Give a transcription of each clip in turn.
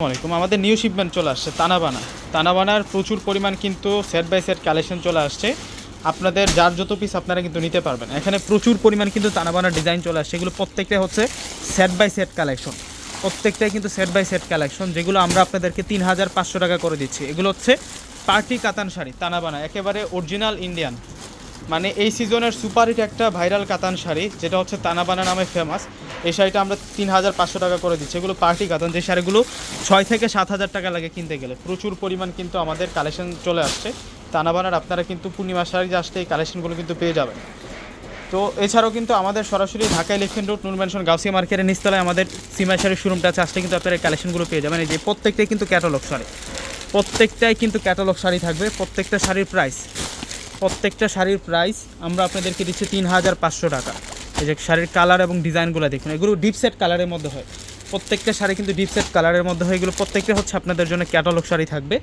আসসালামাইকুম আমাদের new shipment চলে আসছে, তানাবানা। তানাবানার প্রচুর পরিমাণ কিন্তু সেট বাই সেট কালেকশন চলে আসছে। আপনাদের যার যত পিস আপনারা কিন্তু নিতে পারবেন। এখানে প্রচুর পরিমাণ কিন্তু তানাবানার ডিজাইন চলে আসছে। এগুলো প্রত্যেকটাই হচ্ছে সেট বাই সেট কালেকশন প্রত্যেকটাই কিন্তু সেট বাই সেট কালেকশন যেগুলো আমরা আপনাদেরকে তিন হাজার পাঁচশো টাকা করে দিচ্ছি। এগুলো হচ্ছে পার্টি কাতান শাড়ি, তানাবানা। একেবারে অরিজিনাল ইন্ডিয়ান মানে এই সিজনের সুপারহিট একটা ভাইরাল কাতান শাড়ি, যেটা হচ্ছে তানাবানা নামে ফেমাস এই শাড়িটা আমরা তিন হাজার পাঁচশো টাকা করে দিচ্ছি। এগুলো পার্টি কাতান, যে শাড়িগুলো ছয় থেকে সাত হাজার টাকা লাগে কিনতে গেলে। প্রচুর পরিমাণ কিন্তু আমাদের কালেকশন চলে আসছে। তানাবানার আপনারা কিন্তু পূর্ণিমা শাড়ি আসতে এই কালেকশনগুলো কিন্তু পেয়ে যাবেন। তো এছাড়াও কিন্তু আমাদের সরাসরি Dhaka election road Noor mansion Gausia মার্কেটের নিচতলায় আমাদের সিমাই শাড়ির শোরুমটা আছে। আসলে কিন্তু আপনারা এই কালেকশনগুলো পেয়ে যাবেন। এই যে প্রত্যেকটাই কিন্তু ক্যাটালগ শাড়ি। প্রত্যেকটাই কিন্তু ক্যাটালগ শাড়ি থাকবে। প্রত্যেকটা শাড়ির প্রাইস প্রত্যেকটা শাড়ির প্রাইস আমরা আপনাদেরকে দিচ্ছি তিন হাজার পাঁচশো টাকা। এই যে শাড়ির কালার এবং ডিজাইনগুলো দেখুন, এগুলো ডিপ সেট কালারের মধ্যে হয়। প্রত্যেকটা শাড়ি কিন্তু ডিপ সেট কালারের মধ্যে হয়। এগুলো প্রত্যেকটা হচ্ছে আপনাদের জন্য ক্যাটালগ শাড়ি থাকবে।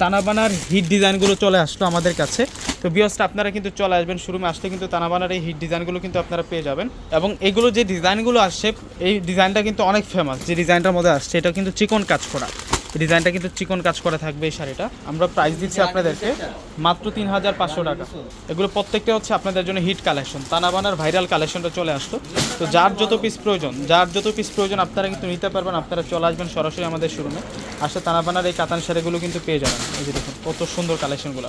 তানাবানার হিট ডিজাইনগুলো চলে আসলো আমাদের কাছে। তো বিয়সটা আপনারা কিন্তু চলে আসবেন শুরুমে আসলে কিন্তু তানাবানার এই হিট ডিজাইনগুলো কিন্তু আপনারা পেয়ে যাবেন। এবং এগুলো যে ডিজাইনগুলো আসছে, এই ডিজাইনটা কিন্তু অনেক ফেমাস যে ডিজাইনটার মধ্যে আসছে, এটা কিন্তু চিকন কাজ করা ডিজাইনটা কিন্তু চিকন কাজ করা থাকবে এই শাড়িটা। আমরা প্রাইস দিচ্ছি আপনাদেরকে মাত্র তিন হাজার পাঁচশো টাকা। এগুলো প্রত্যেকটা হচ্ছে আপনাদের জন্য হিট কালেকশন তানাবানার ভাইরাল কালেকশনটা চলে আসতো তো যার যত পিস প্রয়োজন, যার যত পিস প্রয়োজন, আপনারা কিন্তু নিতে পারবেন, আপনারা চলে আসবেন সরাসরি আমাদের শোরুমে আসলে তানাবানার এই কাতান শাড়িগুলো কিন্তু পেয়ে যাবেন। এই যে দেখুন, কত সুন্দর কালেকশনগুলো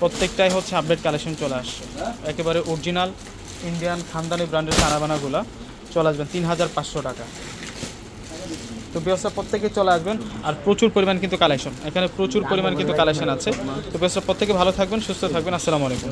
প্রত্যেকটাই হচ্ছে আপডেট কালেকশন চলে আসছে। একেবারে অরিজিনাল ইন্ডিয়ান খানদানি ব্র্যান্ডের তানাবানাগুলো। চলে আসবেন তিন হাজার পাঁচশো টাকা। তো ব্যবসা প্রত্যেকে চলে আসবেন আর প্রচুর পরিমাণ কিন্তু কালেকশন এখানে প্রচুর পরিমাণ কিন্তু কালেকশন আছে। তো ব্যবসা প্রত্যেকে ভালো থাকবেন, সুস্থ থাকবেন। আসসালামু আলাইকুম।